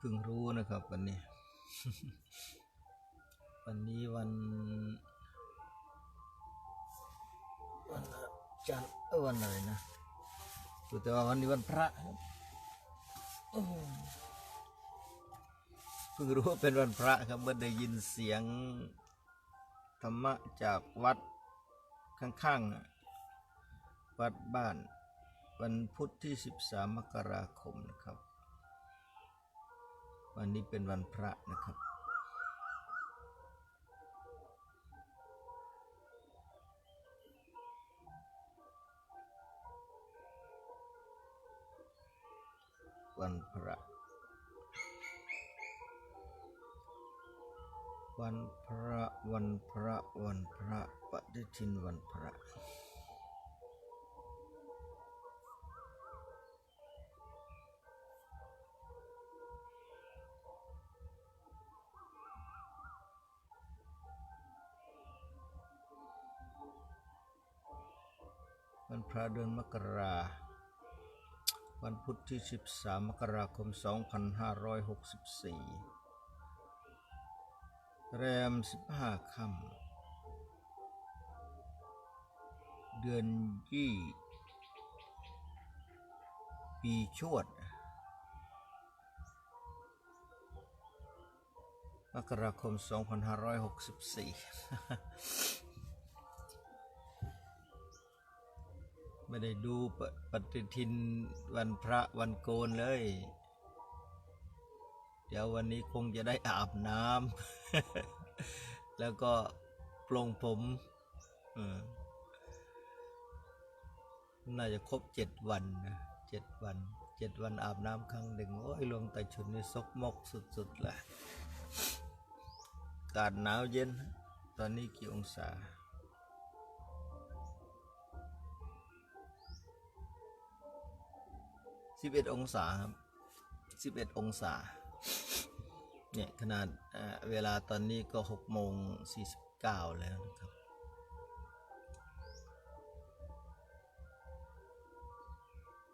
เพิ่งรู้นะครับวันนี้ วันนี้วันวันจันทร์เอ้ยวันอะไรนะแต่ว่าวันนี้วันพระเพิ่งรู้ว่าเป็นวันพระครับเมื่อได้ยินเสียงธรรมะจากวัดข้างๆวัดบ้าน วันพุธที่ 13 มกราคมนะครับ วันนี้เป็นวันพระนะครับ วันพระ วันพระ วันพระ วันพระ ปฏิทินวันพระ เดือนมกราวันพุธที่ 13 มกราคม 2564 แรม 15 ค่ำ เดือนยี่ปีชวด มกราคม 2564 ไม่ได้ดูปปฏิทินวันพระวันโกนเลย เดี๋ยววันนี้คงจะได้อาบน้ำ แล้วก็ปลงผมน่าจะครบเจ็ดวันนะเจ็ดวันเจ็ดวันอาบน้ำครั้งหนึ่งโอ้ยลวงตาชุนนี่ซกมกสุดๆแหละอากาศหนาวเย็น ตอนนี้กี่องศา สิบเอ็ดองศาครับสิบเอ็ดองศา เนี่ยขนาดเเวลาตอนนี้ก็หกโมงสี่สิบเก้าแล้วนะครับ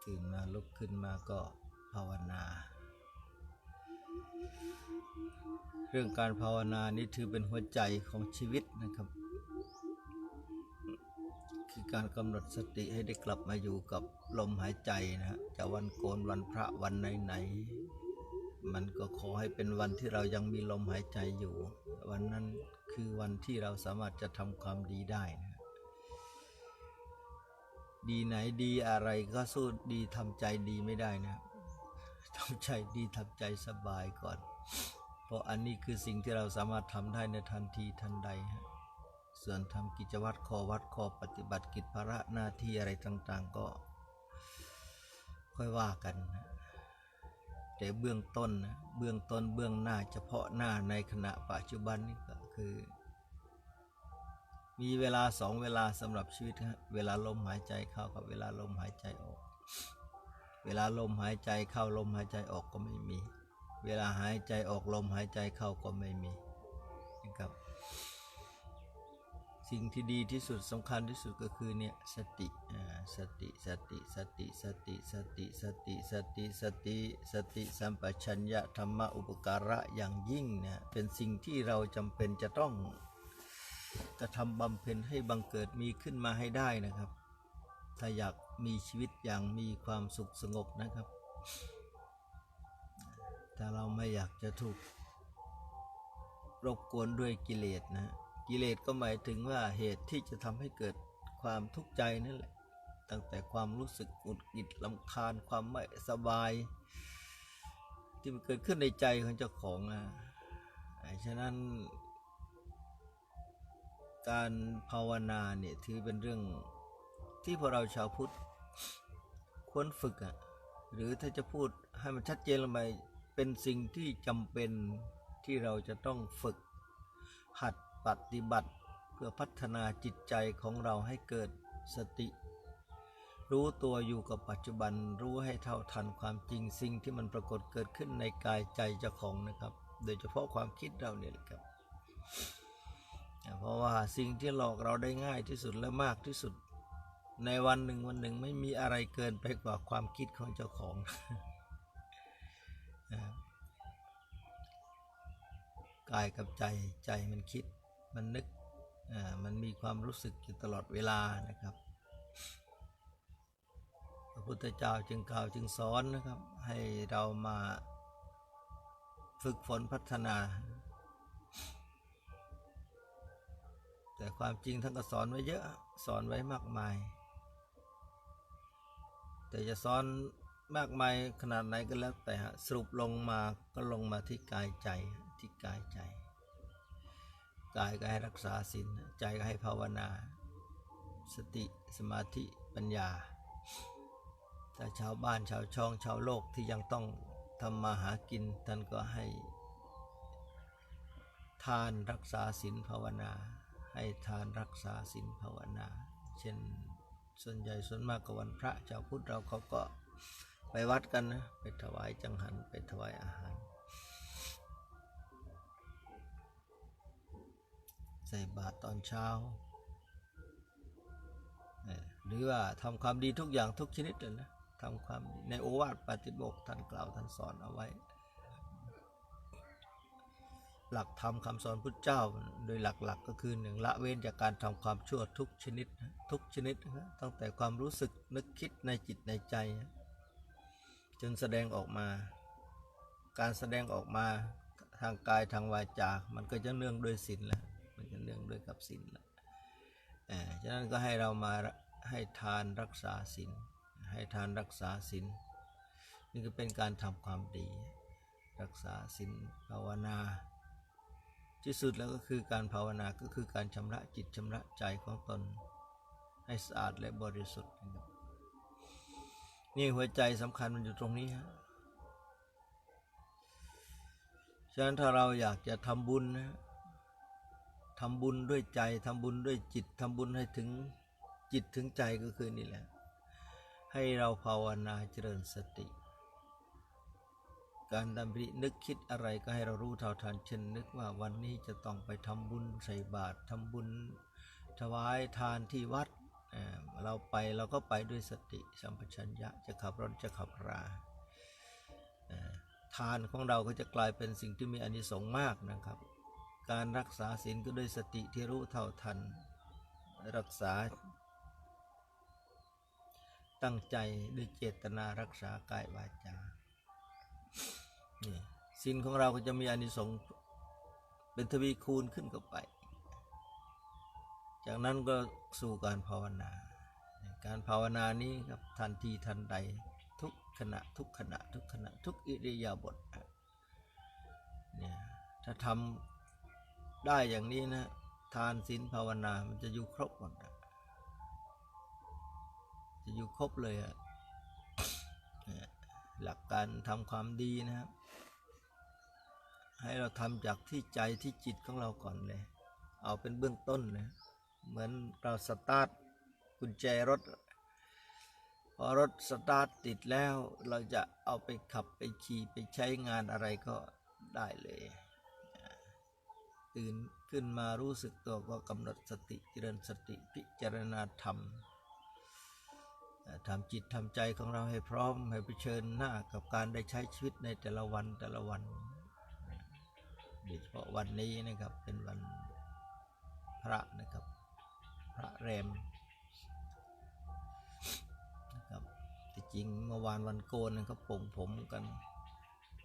ตื่นมาลุกขึ้นมาก็ภาวนา เรื่องการภาวนานี่ถือเป็นหัวใจของชีวิตนะครับ คือการกำหนดสติให้ได้กลับมาอยู่กับลมหายใจนะฮะจะวันโกนวันพระวันไหนๆมันก็ขอให้เป็นวันที่เรายังมีลมหายใจอยู่ วันนั้นคือวันที่เราสามารถจะทำความดีได้นะฮะดีไหนดีอะไรก็สู้ดีทำใจดีไม่ได้นะทำใจดีทำใจสบายก่อน เพราะอันนี้คือสิ่งที่เราสามารถทำได้ในทันทีทันใดฮะ ส่วนทำกิจวัตรคอวัดคอปฏิบัติกิจภาระหน้าที่อะไรต่างๆ ก็ค่อยว่ากันนะแต่เบื้องต้นนะเบื้องต้นเบื้องหน้าเฉพาะหน้าในขณะปัจจุบันนี่ก็คือ มีเวลาสองเวลาสำหรับชีวิตฮะเวลาลมหายใจเข้ากับเวลาลมหายใจออก เวลาลมหายใจเข้าลมหายใจออกก็ไม่มี เวลาหายใจออกลมหายใจเข้าก็ไม่มี สิ่งที่ดีที่สุดสำคัญที่สุดก็คือเนี่ยสติสติสติสติสติสติสติสติสติสติสัมปชัญญะธรรมะอุปการะอย่างยิ่งเนี่ยเป็นสิ่งที่เราจำเป็นจะต้องกระทำบำเพ็ญให้บังเกิดมีขึ้นมาให้ได้นะครับ ถ้าอยากมีชีวิตอย่างมีความสุขสงบนะครับถ้าเราไม่อยากจะถูกรบกวนด้วยกิเลสนะ กิเลสก็หมายถึงว่าเหตุที่จะทำให้เกิดความทุกข์ใจนั่นแหละ ตั้งแต่ความรู้สึกหงุดหงิดลำคาญความไม่สบาย ที่มันเกิดขึ้นในใจของเจ้าของนะฉะนั้นการภาวนาเนี่ยถือเป็นเรื่องที่พวกเราชาวพุทธควรฝึกอะ่ะหรือถ้าจะพูดให้มันชัดเจนลงไปเป็นสิ่งที่จำเป็นที่เราจะต้องฝึกหัด ปฏิบัติเพื่อพัฒนาจิตใจของเราให้เกิดสติ รู้ตัวอยู่กับปัจจุบันรู้ให้เท่าทันความจริงสิ่งที่มันปรากฏเกิดขึ้นในกายใจเจ้าของนะครับ โดยเฉพาะความคิดเราเนี่ยแหละครับ เพราะว่าสิ่งที่หลอกเราได้ง่ายที่สุดและมากที่สุด ในวันหนึ่งวันหนึ่งไม่มีอะไรเกินไปกว่าความคิดของเจ้าของกายกับใจใจมันคิด มันนึกอ่ามันมีความรู้สึกอยู่ตลอดเวลานะครับ พระพุทธเจ้าจึงกล่าวจึงสอนนะครับ ให้เรามาฝึกฝนพัฒนา แต่ความจริงท่านก็สอนไว้เยอะสอนไว้มากมาย แต่จะสอนมากมายขนาดไหนก็แล้วแต่สรุปลงมาก็ลงมาที่กายใจที่กายใจ กายก็ให้รักษาศีลใจก็ให้ภาวนา สติสมาธิปัญญาถ้าชาวบ้านชาวช่องชาวโลกที่ยังต้องทำมาหากินท่านก็ให้ทานรักษาศีลภาวนา ให้ทานรักษาศีลภาวนา เช่นส่วนใหญ่ส่วนมากก็วันพระชาวพุทธเราเขาก็ไปวัดกันนะไปถวายจังหันไปถวายอาหาร ส่บาตรตอนเช้า หรือว่าทำความดีทุกอย่างทุกชนิดเลยนะทำความดีในโอวาทปฏิโมกท่านกล่าวท่านสอนเอาไว้ หลักธรรมคำสอนพุทธเจ้าโดยหลักๆกก็คือหนึ่งละเว้นจากการทำความชั่วทุกชนิดทุกชนิดตั้งแต่ความรู้สึกนึกคิดในจิตในใจ จนแสดงออกมา การแสดงออกมาทางกายทางวาจา มันก็จะเนื่องด้วยศีลแล้ว มันจะเนื่องด้วยกับศีลล้วเอ่อฉะนั้นก็ให้เรามาให้ทานรักษาศีลให้ทานรักษาศีลนี่ก็เป็นการทำความดี รักษาศีลภาวนา ที่สุดแล้วก็คือการภาวนาก็คือการชำระจิตชำระใจของตน ให้สะอาดและบริสุทธิ์นะครับนี่หัวใจสำคัญมันอยู่ตรงนี้ฮะฉะนั้นถ้าเราอยากจะทำบุญนะ ทำบุญด้วยใจทำบุญด้วยจิตทำบุญให้ถึงจิตถึงใจก็คือนี่แหละ ให้เราภาวนาเจริญสติ การดำรินึกคิดอะไรก็ให้เรารู้เท่าทันเช่นนึกว่าวันนี้จะต้องไปทำบุญใส่บาตรทำบุญถวายทานที่วัดเราไปเราก็ไปด้วยสติสัมปชัญญะจะขับรถจะขับราทานของเราก็จะกลายเป็นสิ่งที่มีอานิสงส์มากนะครับ การรักษาศีลก็ด้วยสติที่รู้เท่าทัน รักษา ตั้งใจด้วยเจตนารักษากายวาจาศีลของเราก็จะมีอานิสงส์เป็นทวีคูณขึ้นกับไป จากนั้นก็สู่การภาวนา การภาวนานี้ครับทันทีทันใดทุกขณะทุกขณะทุกขณะทุกอิริยาบถเนี่ยถ้าทำ ได้อย่างนี้นะ ทานศีลภาวนา มันจะอยู่ครบหมดอะจะอยู่ครบเลยอะหลักการทำความดีนะครับ ให้เราทำจากที่ใจที่จิตของเราก่อนเลย เอาเป็นเบื้องต้นนะ เหมือนเราสตาร์ทกุญแจรถ พอรถสตาร์ทติดแล้ว เราจะเอาไปขับไปขี่ไปใช้งานอะไรก็ได้เลย ตื่นขึ้นมารู้สึกตัวก็กำหนดสติเจริญสติพิจารณาธรรมทำจิตทำใจของเราให้พร้อมให้เผชิญหน้ากับการได้ใช้ชีวิตในแต่ละวันแต่ละวันโดยเฉพาะวันนี้นะครับเป็นวันพระนะครับพระแรมนะครับที่จริงเมื่อวานวันโกนนะครับปลงผมกัน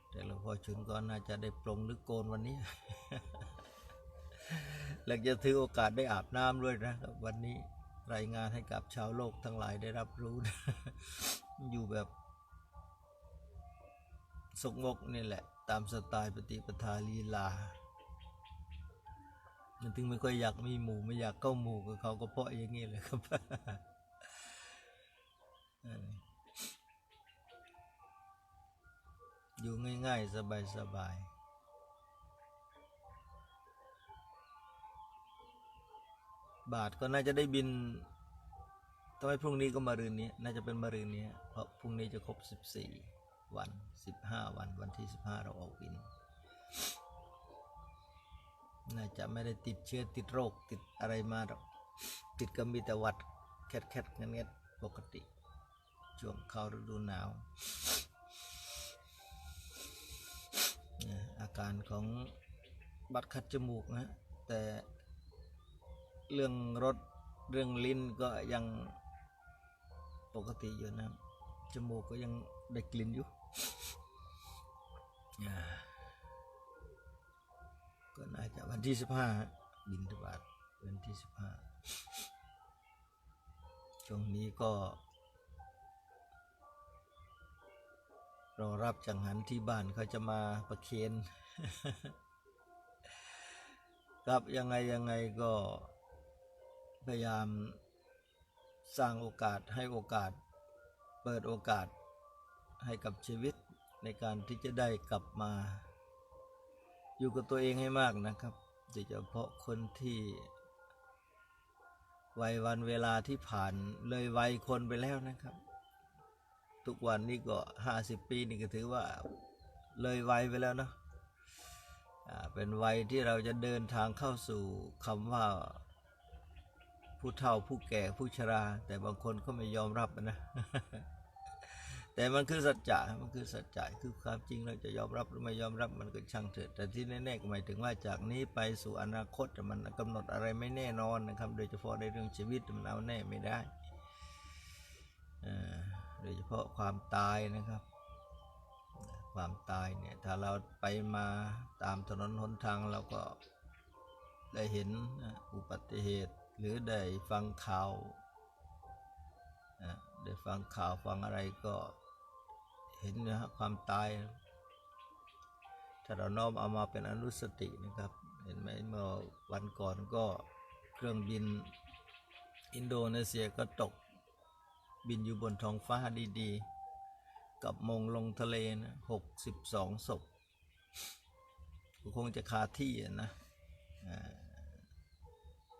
แต่หลวงพ่อชุนก็น่าจะได้ปลงหรือโกนวันนี้ และจะถือโอกาสได้อาบน้ำด้วยนะวันนี้รายงานให้กับชาวโลกทั้งหลายได้รับรู้อยู่แบบสกงกนี่แหละ ตามสไตล์ปฏิปทาลีลา มันถึงไม่ค่อยอยากมีหมู่ไม่อยากเข้าหมู่กับเขาก็เพราะอย่างนี้เลยครับอออยู่ง่ายๆ สบายๆ บาทก็น่าจะได้บินทำไมพรุ่งนี้ก็มารืนนี้ น่าจะเป็นมารืนนี้ เพราะพรุ่งนี้จะครบ 14 วัน 15 วัน วันที่ 15 เราออกบิน น่าจะไม่ได้ติดเชื้อติดโรคติดอะไรมาหรอก ติดก็มีแต่วัดแคทแคทเงี้ยปกติ ช่วงเข้าฤดูหนาว อาการของบัตรคัดจมูกนะ แต่ เรื่องรสเรื่องลิ้นก็ยังปกติอยู่นะจมูกก็ยังได้กลิ่นอยู่ก็น่าจะวันที่สิบห้าบินทบาทวันที่สิบห้าช่วงนี้ก็ รอรับจังหันที่บ้านเขาจะมาประเคนครับยังไงยังไงก็ พยายามสร้างโอกาสให้โอกาส เปิดโอกาสให้กับชีวิตในการที่จะได้กลับมา อยู่กับตัวเองให้มากนะครับโดยเฉพาะคนที่วัยวันเวลาที่ผ่านเลยวัยคนไปแล้วนะครับ ทุกวันนี้ก็ห้าสิบปีนี่ก็ถือว่าเลยวัยไปแล้วเนาะเป็นวัยที่เราจะเดินทางเข้าสู่คำว่า ผู้เฒ่าผู้แก่ผู้ชรา แต่บางคนก็ไม่ยอมรับนะ แต่มันคือสัจจะมันคือสัจจะคือความจริงเราจะยอมรับหรือไม่ยอมรับมันก็ช่างเถิดแต่ที่แน่ๆก็หมายถึงว่าจากนี้ไปสู่อนาคตมันกำหนดอะไรไม่แน่นอนนะครับ โดยเฉพาะในเรื่องชีวิตมันเอาแน่ไม่ได้โดยเฉพาะความตายนะครับ ความตายเนี่ยถ้าเราไปมาตามถนนหนทางเราก็ได้เห็นอุบัติเหตุ หรือได้ฟังข่าวได้ฟังข่าวฟังอะไรก็เห็นนะฮะความตาย ถ้าเราน้อมเอามาเป็นอนุสตินะครับ เห็นไหมเมื่อวันก่อนก็เครื่องบินอินโดนีเซียก็ตกบินอยู่บนท้องฟ้าดีๆ กับมงลงทะเลนะหกสิบสองศพก็คงจะคาที่อะนะอ่า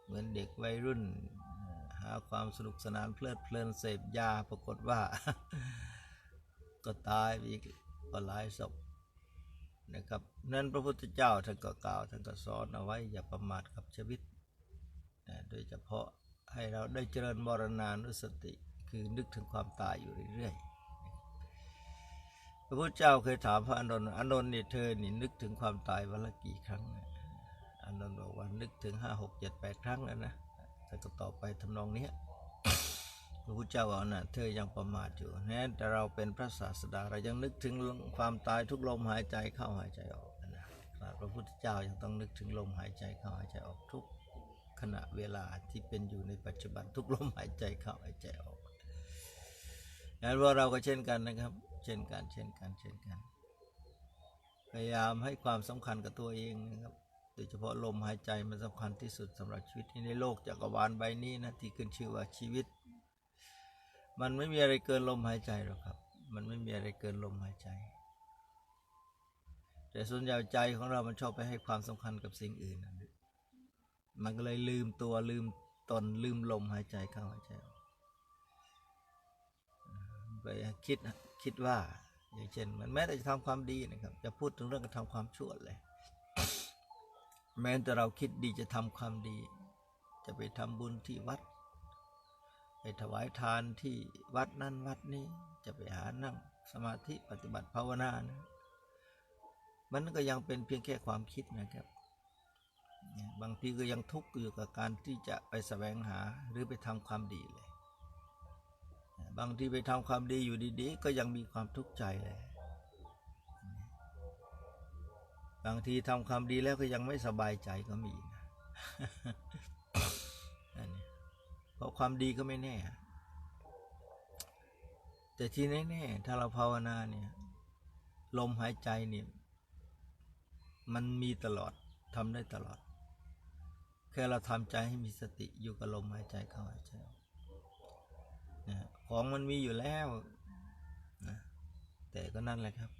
เหมือนเด็กวัยรุ่น หาความสนุกสนานเพลิดเพลินเสพยาปรากฏว่า ก็ตายอีกก็หลายศพนะครับนั้นพระพุทธเจ้าท่านก็กล่าวท่านก็สอนเอาไว้อย่าประมาทกับชีวิตนะโดยเฉพาะให้เราได้เจริญมรณานุสติ คือนึกถึงความตายอยู่เรื่อยๆ พระพุทธเจ้าเคยถามพระอานนท์อานนท์นี่เธอนี่นึกถึงความตายวันละกี่ครั้งนะ นนท์บอกว่านึกถึงห้าหกเจ็ดแปดครั้งแล้วนะแต่ก็ต่อไปทำนองนี้พระพุทธเจ้าบอกนะเธอยังประมาทอยู่แม้แต่เราเป็นพระศาสดาเรายังนึกถึงความตายทุกลมหายใจเข้าหายใจออกนะครับพระพุทธเจ้ายังต้องนึกถึงลมหายใจเข้าหายใจออกทุกขณะเวลาที่เป็นอยู่ในปัจจุบันทุกลมหายใจเข้าหายใจออกนั้นว่าเราก็เช่นกันนะครับ เช่นกัน เช่นกัน เช่นกัน พยายามให้ความสำคัญกับตัวเองนะครับ ดยเฉพาะลมหายใจมันสำคัญที่สุดสำหรับชีวิตในโลกจักรวาลใบนี้นะที่ขึ้นชื่อว่าชีวิต มันไม่มีอะไรเกินลมหายใจหรอกครับ มันไม่มีอะไรเกินลมหายใจ แต่ส่วนใหญ่ใจของเรามันชอบไปให้ความสำคัญกับสิ่งอื่นนะมันก็เลยลืมตัวลืมตนลืมลมหายใจเข้าหายใจออกไปคิดคิดว่าอย่างเช่นมันแม้แต่จะทำความดีนะครับ จะพูดถึงเรื่องการทำความชั่วเลย แม้แต่เราคิดดีจะทำความดี จะไปทำบุญที่วัด ไปถวายทานที่วัดนั้นวัดนี้จะไปหานั่งสมาธิปฏิบัติภาวนานะมันก็ยังเป็นเพียงแค่ความคิดนะครับ บางทีก็ยังทุกข์อยู่กับการที่จะไปแสวงหาหรือไปทำความดีเลย บางทีไปทำความดีอยู่ดีๆ ก็ยังมีความทุกข์ใจเลย บางทีทำความดีแล้วก็ยังไม่สบายใจก็มีนะอันนี้เพราะความดีก็ไม่แน่ แต่ที่แน่ๆถ้าเราภาวนาเนี่ย ลมหายใจเนี่ย มันมีตลอดทำได้ตลอด แค่เราทำใจให้มีสติอยู่กับลมหายใจเข้าหายใจออกนะของมันมีอยู่แล้วนะแต่ก็นั่นแหละครับ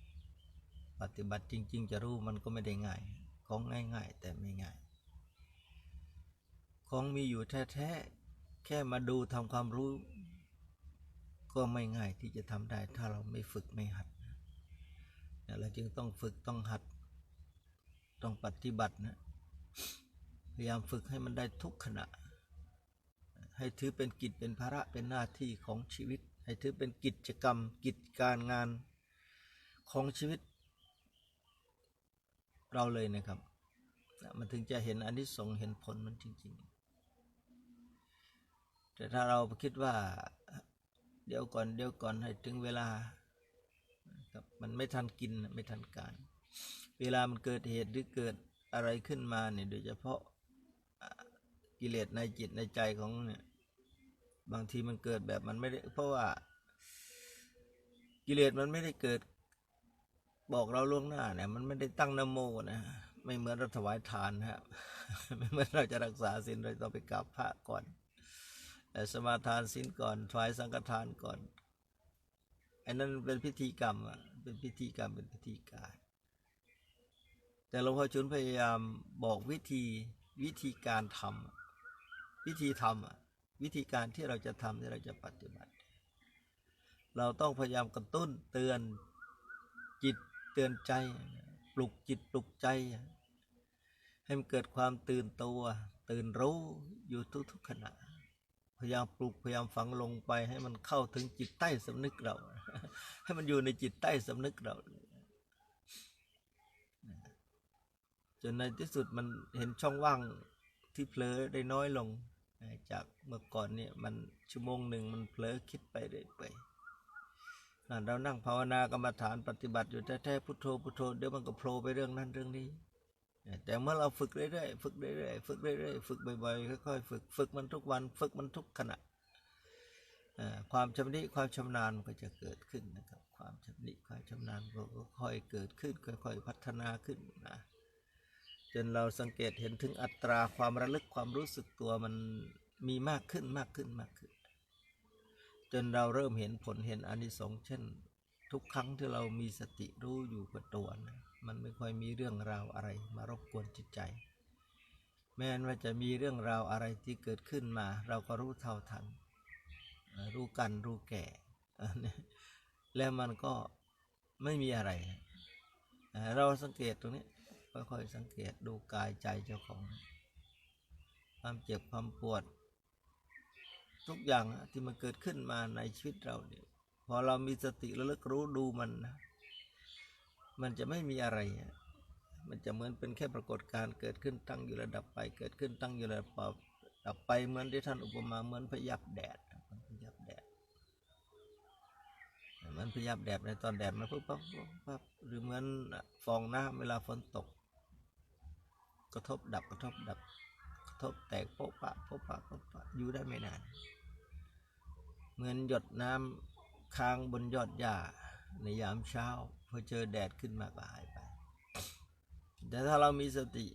ปฏิบัติจริง ๆ จะรู้มันก็ไม่ได้ง่าย ของง่าย ๆ แต่ไม่ง่าย ของมีอยู่แท้ๆแค่มาดูทำความรู้ ก็ไม่ง่ายที่จะทำได้ ถ้าเราไม่ฝึกไม่หัดเราจึงต้องฝึกต้องหัด ต้องปฏิบัตินะพยายามฝึกให้มันได้ทุกขณะ ให้ถือเป็นกิจเป็นภาระเป็นหน้าที่ของชีวิต ให้ถือเป็นกิจกรรม กิจการงานของชีวิต เราเลยนะครับ มันถึงจะเห็นอันนี้สงส์เห็นผลมันจริง ๆ แต่ถ้าเราคิดว่าเดี๋ยวก่อนเดี๋ยวก่อนให้ถึงเวลาครับมันไม่ทันกินไม่ทันการ เวลามันเกิดเหตุหรือเกิดอะไรขึ้นมาเนี่ยโดยเฉพาะอ่ากิเลสในจิตในใจของเนี่ยบางทีมันเกิดแบบมันไม่ได้เพราะว่ากิเลสมันไม่ได้เกิด บอกเราล่วงหน้าเนี่ยมันไม่ได้ตั้งนโมนะไม่เหมือนเราถวายทานนะครับไม่เหมือนเราจะรักษาศีลเราต้องไปกราบพระก่อนแต่สมาทานศีลก่อนถวายสังฆทานก่อนอันนั้นเป็นพิธีกรรมอะเป็นพิธีกรรมเป็นพิธีการ แต่หลวงพ่อชุนพยายามบอกวิธีวิธีการทำวิธีทำอะวิธีการที่เราจะทำที่เราจะปฏิบัติ เราต้องพยายามกระตุ้นเตือนจิต ตือนใจ ปลุกจิตปลุกใจ ให้มันเกิดความตื่นตัว ตื่นรู้อยู่ทุกๆขณะ พยายามปลุกพยายามฝังลงไป ให้มันเข้าถึงจิตใต้สำนึกเรา ให้มันอยู่ในจิตใต้สำนึกเราจนในที่สุดมันเห็นช่องว่างที่เผลอได้น้อยลง จากเมื่อก่อนเนี่ยมันชั่วโมงหนึ่งมันเผลอคิดไปเรื่อยไป อ่าเรานั่งภาวนากรรมฐานปฏิบัติอยู่แท้ๆพุทโธพุทโธเดี๋ยวมันก็โผล่ไปเรื่องนั้นเรื่องนี้ แต่เมื่อเราฝึกเรื่อยๆฝึกเรื่อยๆฝึกเรื่อยๆฝึกบ่อยๆค่อยๆฝึกฝึกมันทุกวัน ฝึกมันทุกขณะความชำนิความชำนาญมันก็จะเกิดขึ้นนะครับ ความชำนิความชำนาญก็ค่อยเกิดขึ้น ค่อยๆพัฒนาขึ้นนะจนเราสังเกตเห็นถึงอัตราความระลึกความรู้สึกตัวมันมีมากขึ้นมากขึ้นมากขึ้น จนเราเริ่มเห็นผลเห็นอนิสงส์เช่น ทุกครั้งที่เรามีสติรู้อยู่กับตัวนะมันไม่ค่อยมีเรื่องราวอะไรมารบกวนจิตใจ แม้ว่าจะมีเรื่องราวอะไรที่เกิดขึ้นมา เราก็รู้เท่าทัน รู้กันรู้แก่ แล้วมันก็ไม่มีอะไรเอ่อเราสังเกตตรงนี้ค่อยๆสังเกตดูกายใจเจ้าของ ความเจ็บความปวด ทุกอย่างที่มันเกิดขึ้นมาในชีวิตเราเนี่ยพอเรามีสติระลึกรู้ดูมันนะมันจะไม่มีอะไร มันจะเหมือนเป็นแค่ปรากฏการเกิดขึ้นตั้งอยู่ระดับไป เกิดขึ้นตั้งอยู่ระดับไปดับไปเหมือนที่ท่านอุปมาเหมือนพยับแดดมือนพยับแดดเหมือนพยับแดดในตอนแดดมันปุ๊บปั๊บปุ๊บปั๊บหรือเหมือนฟองน้ำเวลาฝนตก กระทบดับกระทบดับกระทบแตกโป๊ะปะโป๊ะปะโป๊ะปะอยู่ได้ไม่นาน เหมือนหยดน้ำค้างบนยอดหญ้าในยามเช้าพอเจอแดดขึ้นมาก็หายไป แต่ถ้าเรามีสติ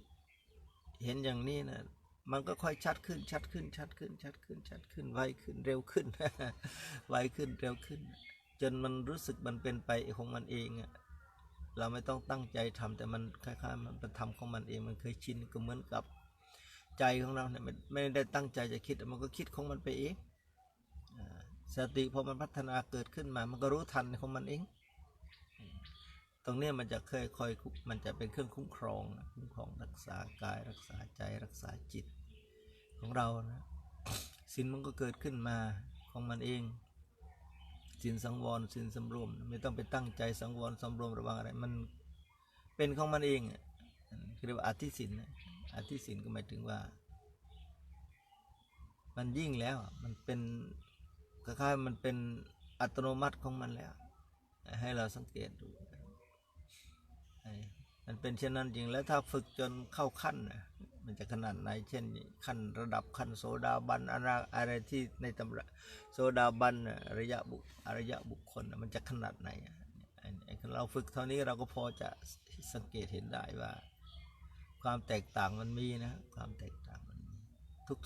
เห็นอย่างนี้นะมันก็ค่อยชัดขึ้นชัดขึ้นชัดขึ้นชัดขึ้นชัดขึ้นไวขึ้นเร็วขึ้นไวขึ้นเร็วขึ้น จนมันรู้สึกมันเป็นไปของมันเองอะเราไม่ต้องตั้งใจทำแต่มันคล้ายๆมันเป็นทำของมันเองมันเคยชินก็เหมือนกับใจของเราเนี่ยไม่ได้ตั้งใจจะคิดมันก็คิดของมันไปเอง สติพอมันพัฒนาเกิดขึ้นมา มันก็รู้ทันของมันเอง ตรงนี้มันจะเคยคอยมันจะเป็นเครื่องคุ้มครองนะคุ้มครองรักษากายรักษาใจรักษาจิตของเรานะสินมันก็เกิดขึ้นมาของมันเองสินสังวรสินสำรวม ไม่ต้องไปตั้งใจสังวรสำรวมระวังอะไร มันเป็นของมันเองคือเรียกว่าอธิสินอธิสินก็หมายถึงว่า มันยิ่งแล้วมันเป็น คล้ายๆมันเป็นอัตโนมัติของมันแล้ว ให้เราสังเกตดูมันเป็นเช่นนั้นจริงแล้วถ้าฝึกจนเข้าขั้นนะมันจะขนาดไหน เช่น ขั้นระดับขั้นโสดาบันอะไรอะไรที่ในตำราโสดาบันน่ะยะบุอริยะบุคคลมันจะขนาดไหนเราฝึกเท่านี้เราก็พอจะสังเกตเห็นได้ว่า ความแตกต่างมันมีนะ ความแตกต่างมันมี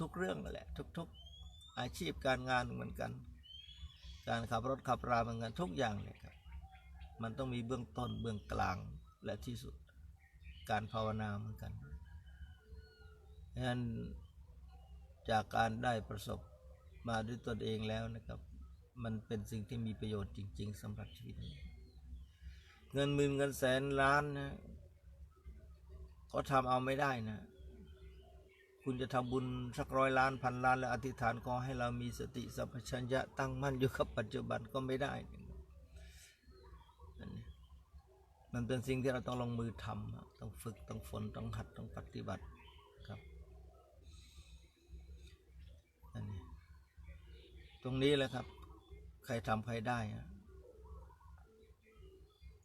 ทุกๆเรื่องแหละ ทุก ๆ อาชีพการงานเหมือนกัน การขับรถขับราเหมือนกันทุกอย่างเลยครับ มันต้องมีเบื้องต้นเบื้องกลางและที่สุด การภาวนาเหมือนกันดังนั้นจากการได้ประสบมาด้วยตนเองแล้วนะครับ มันเป็นสิ่งที่มีประโยชน์จริง ๆสำหรับชีวิตนี้เงินหมื่นเงินแสนล้านนะก็ทำเอาไม่ได้นะ คุณจะทำบุญสักร้อยล้านพันล้าน แล้วอธิษฐานขอให้เรามีสติสัมปชัญญะตั้งมั่นอยู่กับปัจจุบันก็ไม่ได้นั่นนี่มันเป็นสิ่งที่เราต้องลงมือทำต้องฝึกต้องฝนต้องหัดต้องปฏิบัติครับอันนี้ตรงนี้แหละครับ ใครทำใครได้อะ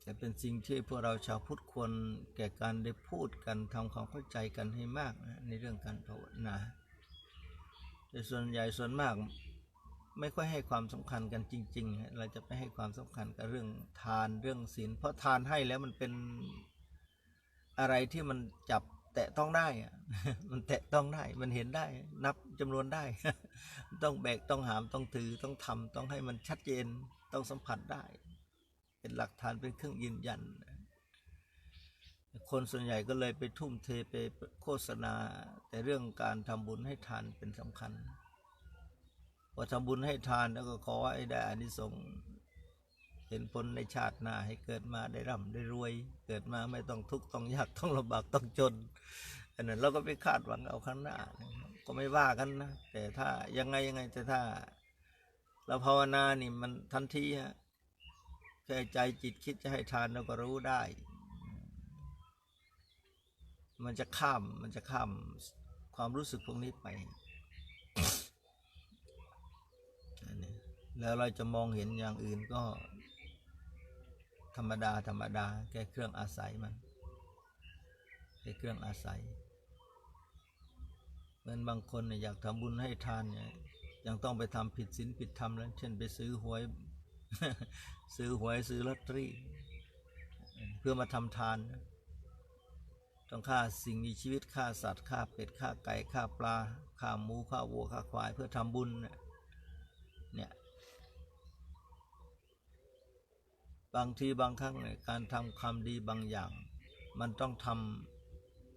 แต่เป็นสิ่งที่พวกเราชาวพุทธควรแก่การได้พูดกันทำความเข้าใจกันให้มากนะในเรื่องการภาวนาแต่ส่วนใหญ่ส่วนมากไม่ค่อยให้ความสำคัญกันจริงๆ เราจะไปให้ความสำคัญกับเรื่องทานเรื่องศีล เพราะทานให้แล้วมันเป็นอะไรที่มันจับแตะต้องได้อะมันแตะต้องได้ มันเห็นได้ นับจำนวนได้ ต้องแบก ต้องหาม ต้องถือ ต้องทำต้องให้มันชัดเจน ต้องสัมผัสได้ เป็นหลักฐานเป็นเครื่องยืนยัน คนส่วนใหญ่ก็เลยไปทุ่มเทไปโฆษณา แต่เรื่องการทำบุญให้ทานเป็นสำคัญพอทำบุญให้ทานแล้วก็ขอให้ได้อานิสงส์เห็นผลในชาติหน้าให้เกิดมาได้ร่ำได้รวย เกิดมาไม่ต้องทุกข์ต้องยากต้องลำบากต้องจนอันนั้นเราก็ไปคาดหวังเอาข้างหน้า ก็ไม่ว่ากันนะ แต่ถ้ายังไงยังไงแต่ถ้า เราภาวนานี่มันทันทีฮะ แค่ใจจิตคิดจะให้ทานเราก็รู้ได้ มันจะข้ามมันจะข้ามความรู้สึกพวกนี้ไปแล้วเราจะมองเห็นอย่างอื่นก็ ธรรมดาธรรมดาแค่เครื่องอาศัยมันแค่เครื่องอาศัยเหมือนบางคนเนี่ยอยากทำบุญให้ทานเนี่ยยังต้องไปทำผิดศีลผิดธรรมแล้ว เช่นไปซื้อหวย ซื้อหวยซื้อลอตเตอรี่ เพื่อมาทำทาน ต้องฆ่าสิ่งมีชีวิตฆ่าสัตว์ฆ่าเป็ดฆ่าไก่ฆ่าปลาฆ่าหมูฆ่าวัวฆ่าควาย เพื่อทำบุญเนี่ยบางทีบางครั้งเนี่ยการทำความดีบางอย่าง มันต้องท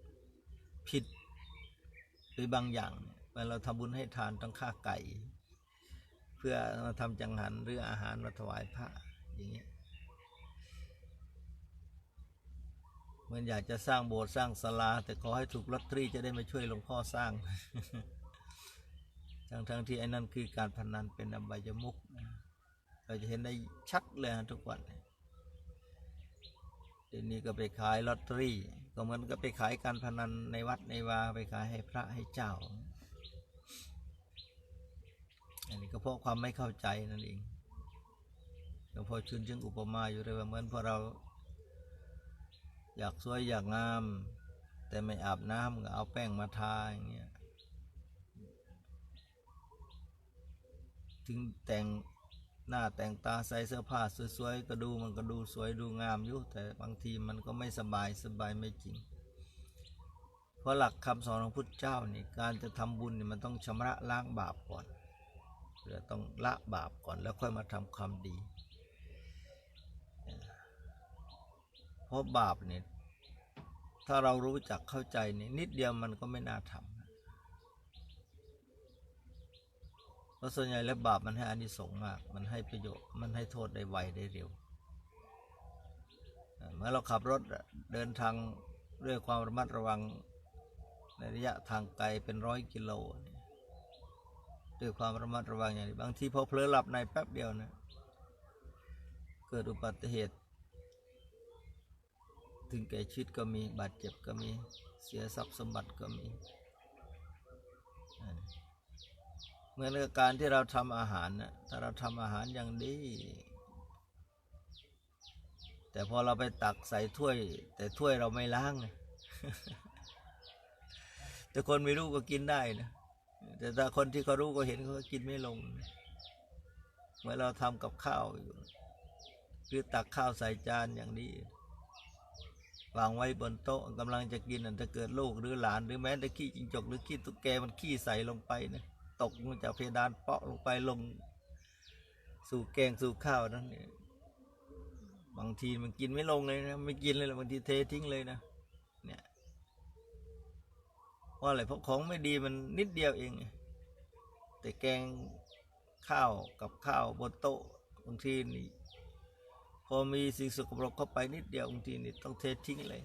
ำผิดหรือบางอย่างเนี่ยเวลาเราทำบุญให้ทานต้องฆ่าไก่ เพื่อมาทำจังหันหรืออาหารมาถวายพระอย่างเงี้ยเหมันอยากจะสร้างโบสถ์สร้างศาลา แต่ขอให้ถูกลอตเตอรี่จะได้มาช่วยหลวงพ่อสร้าง ทั้งทั้งๆที่ไอ้นั่นคือการพนันเป็นอบายมุกเราจะเห็นได้ชัดเลยทุกวันเนี่ยเดี๋ยวนี้ก็ไปขายลอตเตอรี่ ก็เหมือนก็ไปขายการพนันในวัดในวาไปขายให้พระให้เจ้า อันนี้ก็เพราะความไม่เข้าใจนั่นเองหลวงพ่อชุนจึงอุปมาอยู่เลยว่าเหมือนพอเรา อยากสวยอยากงาม แต่ไม่อาบน้ำก็เอาแป้งมาทาอย่างเงี้ยถึงแต่งหน้าแต่งตาใส่เสื้อผ้าสวยๆก็ดูมันก็ดูสวยดูงามอยู่แต่บางทีมันก็ไม่สบายสบายไม่จริง เพราะหลักคำสอนของพุทธเจ้านี่การจะทำบุญนี่มันต้องชำระล้างบาปก่อน หรือต้องละบาปก่อนแล้วค่อยมาทำความดี เพราะบาปเนี่ยถ้าเรารู้จักเข้าใจนี่นิดเดียวมันก็ไม่น่าทำเพราะส่วนใหญ่แล้วบาปมันให้อานิสงส์มาก มันให้ประโยชน์มันให้โทษได้ไวได้เร็วเมื่อเราขับรถเดินทางด้วยความระมัดระวังในระยะทางไกลเป็นร้อยกิโลเนี่ย ด้วยความระมัดระวังอย่างนี้บางทีพอเผลอหลับในแป๊บเดียวนะ เกิดอุบัติเหตุ ถึงแก่ชีวิตก็มีบาดเจ็บก็มีเสียทรัพย์สมบัติก็มีเหมือนกับการที่เราทำอาหารนะถ้าเราทำอาหารอย่างดีแต่พอเราไปตักใส่ถ้วย แต่ถ้วยเราไม่ล้างไงแต่คนไม่รู้ก็กินได้นะ แต่ถ้าคนที่เขารู้ก็เห็นเขากินไม่ลงเมื่อเราทำกับข้าวอยู่คือตักข้าวใส่จานอย่างนี้วางไว้บนโต๊ะกำลังจะกินน่ะถ้าเกิดลูกหรือหลานหรือแม้แต่ขี้จิงจกหรือขี้ตุ๊กแกมันขี้ใส่ลงไปนะตกลงจากเพดานเปาะลงไปลง สู่แกงสู่ข้าวนั่นเนี่ยบางทีมันกินไม่ลงเลยนะไม่กินเลยหรอกบางทีเททิ้งเลยนะเนี่ย เพราะอะไรเพราะของไม่ดีมันนิดเดียวเอง แต่แกงข้าวกับข้าวบนโต๊ะบางทีนี่พอมีสิ่งสกปรกเข้าไปนิดเดียวบางทีนี่ต้องเททิ้งเลย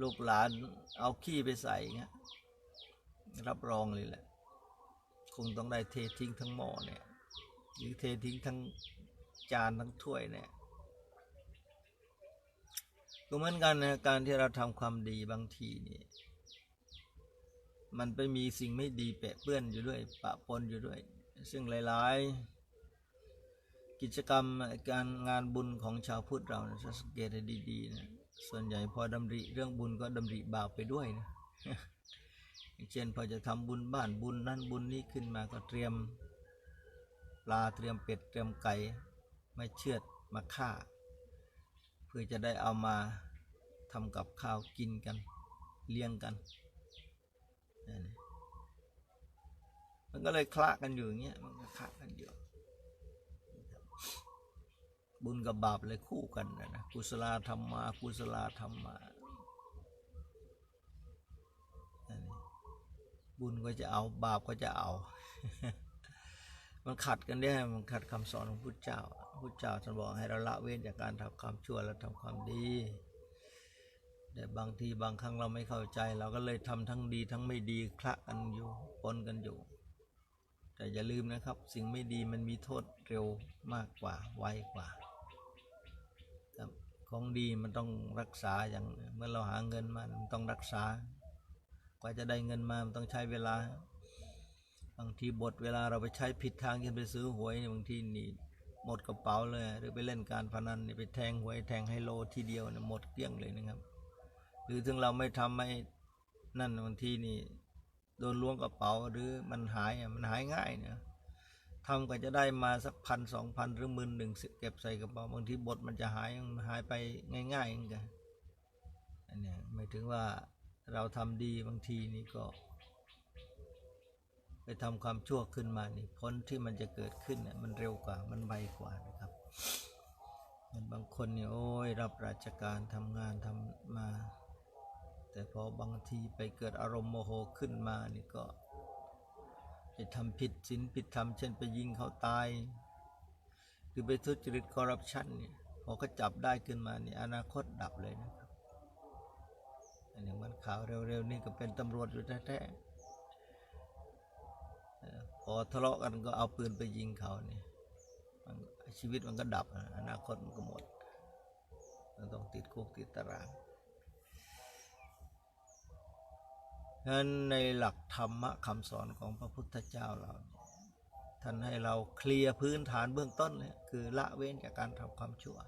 ลูกหลานเอาขี้ไปใส่เงี้ยรับรองเลยแหละ คงต้องได้เททิ้งทั้งหม้อเนี่ย หรือเททิ้งทั้งจานทั้งถ้วยเนี่ย ก็เหมือนกันนะการที่เราทำความดีบางทีนี่มันไปมีสิ่งไม่ดีแปะเปื้อนอยู่ด้วยปะปนอยู่ด้วย ซึ่งหลาย ๆ กิจกรรมการงานบุญของชาวพุทธเรานะสังเกตให้ดีๆนะส่วนใหญ่พอดำริเรื่องบุญก็ดำริบาปไปด้วยนะเช่นพอจะทำบุญบ้านบุญนั่นบุญนี้ขึ้นมาก็เตรียมปลาเตรียมเป็ดเตรียมไก่ไม่เชือดมาฆ่า เพื่อจะได้เอามาทำกับข้าวกินกันเลี้ยงกันมันก็เลยคละกันอยู่อย่างเงี้ยมันก็คละกันอยู่บุญกับบาปเลยคู่กันนะนะกุศลธรรมมากุศลธรรมมาบุญก็จะเอาบาปก็จะเอา มันขัดกันได้มันขัดคำสอนของพุทธเจ้า พุทธเจ้าท่านบอกให้เราละเว้นจากการทำความชั่วและทำความดีแต่บางทีบางครั้งเราไม่เข้าใจ เราก็เลยทำทั้งดีทั้งไม่ดีคละกันอยู่ปนกันอยู่ แต่อย่าลืมนะครับ สิ่งไม่ดีมันมีโทษเร็วมากกว่าไวกว่าของดีมันต้องรักษาอย่างเมื่อเราหาเงินมามันต้องรักษากว่าจะได้เงินมามันต้องใช้เวลา บางทีบทเวลาเราไปใช้ผิดทางเช่นไปซื้อหวยเนี่ยบางทีนี่ หมดกระเป๋าเลยหรือไปเล่นการพนันไปแทงหวยแทงไฮโลทีเดียวเนี่ยหมดเกลี้ยงเลยนะครับ หรือถึงเราไม่ทำไม่นั่นบางทีนี่โดนล้วงกระเป๋าหรือมันหายอะมันหายง่ายเนี่ยทำก็จะได้มาสักพันสองพันหรือหมื่นหนึ่งเก็บใส่กระเป๋าบางทีบทมันจะหายมันหายไปง่ายๆเหมือนกันอันนี้ยไม่ถึงว่าเราทำดีบางทีนี่ก็ ไปทำความชั่วขึ้นมานี่ผลที่มันจะเกิดขึ้นเนี่ยมันเร็วกว่ามันไวกว่านะครับมันบางคนเนี่ยโอ้ยรับราชการทำงานทำมา แต่พอบางทีไปเกิดอารมณ์โมโหขึ้นมานี่ก็ไปทำผิดศีลผิดธรรมเช่นไปยิงเขาตายหรือไปทุจริตคอร์รัปชันเนี่ยพอเขาจับได้ขึ้นมานี่อนาคตดับเลยนะครับอันอย่งมันข่าวเร็วๆนี่ก็เป็นตำรวจอยู่แท้ๆ อ่อพอทะเลาะกันก็เอาปืนไปยิงเขาเนี่ยชีวิตมันก็ดับอนาคตมันก็หมดมันต้องติดคุกติดตารางฉะนั้นในหลักธรรมะคำสอนของพระพุทธเจ้าเรา ท่านให้เราเคลียร์พื้นฐานเบื้องต้นเนี่ยคือละเว้นจากการทำความชั่ว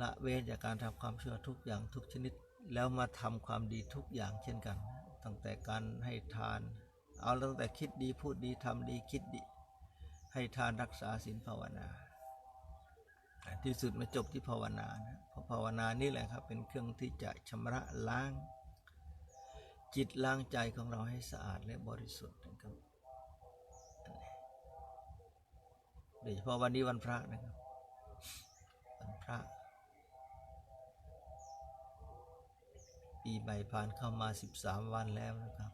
ละเว้นจากการทำความชั่วทุกอย่างทุกชนิด แล้วมาทำความดีทุกอย่างเช่นกัน ตั้งแต่การให้ทาน เอาตั้งแต่คิดดีพูดดีทำดีคิดดี ให้ทานรักษาศีลภาวนา ที่สุดมาจบที่ภาวนานะเพราะภาวนานี่แหละครับเป็นเครื่องที่จะชำระล้าง จิตล้างใจของเราให้สะอาดและบริสุทธิ์นะครับโดยเฉพาะวันนี้วันพระนะครับวันพระปีใหม่ผ่านเข้ามา 13 วันแล้วนะครับ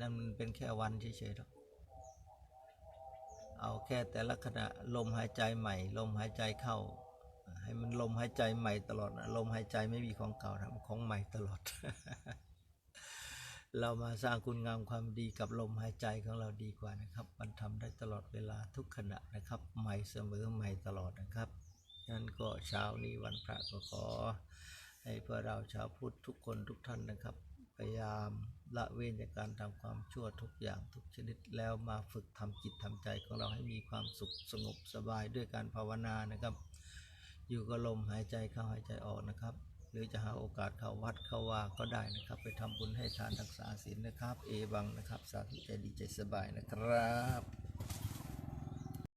นั่นมันเป็นแค่วันเฉยๆหรอกเอาแค่แต่ละขณะลมหายใจใหม่ ลมหายใจเข้า ให้มันลมหายใจใหม่ตลอดนะลมหายใจไม่มีของเก่านะของใหม่ตลอด เรามาสร้างคุณงามความดีกับลมหายใจของเราดีกว่านะครับ มันทำได้ตลอดเวลาทุกขณะนะครับ ใหม่เสมอใหม่ตลอดนะครับงั้นก็เช้านี้วันพระก็ขอให้พวกเราชาวพุทธทุกคนทุกท่านนะครับ พยายาม ละเว้นจากการทำความชั่วทุกอย่างทุกชนิดแล้วมาฝึกทำจิตทำใจของเราให้มีความสุขสงบสบายด้วยการภาวนานะครับ อยู่กับลมหายใจเข้าหายใจออกนะครับ หรือจะหาโอกาสเข้าวัดเข้าว่าก็ได้นะครับ ไปทำบุญให้ทานทักษาศีลนะครับ เอวังนะครับ สาธุใจดีใจสบายนะครับ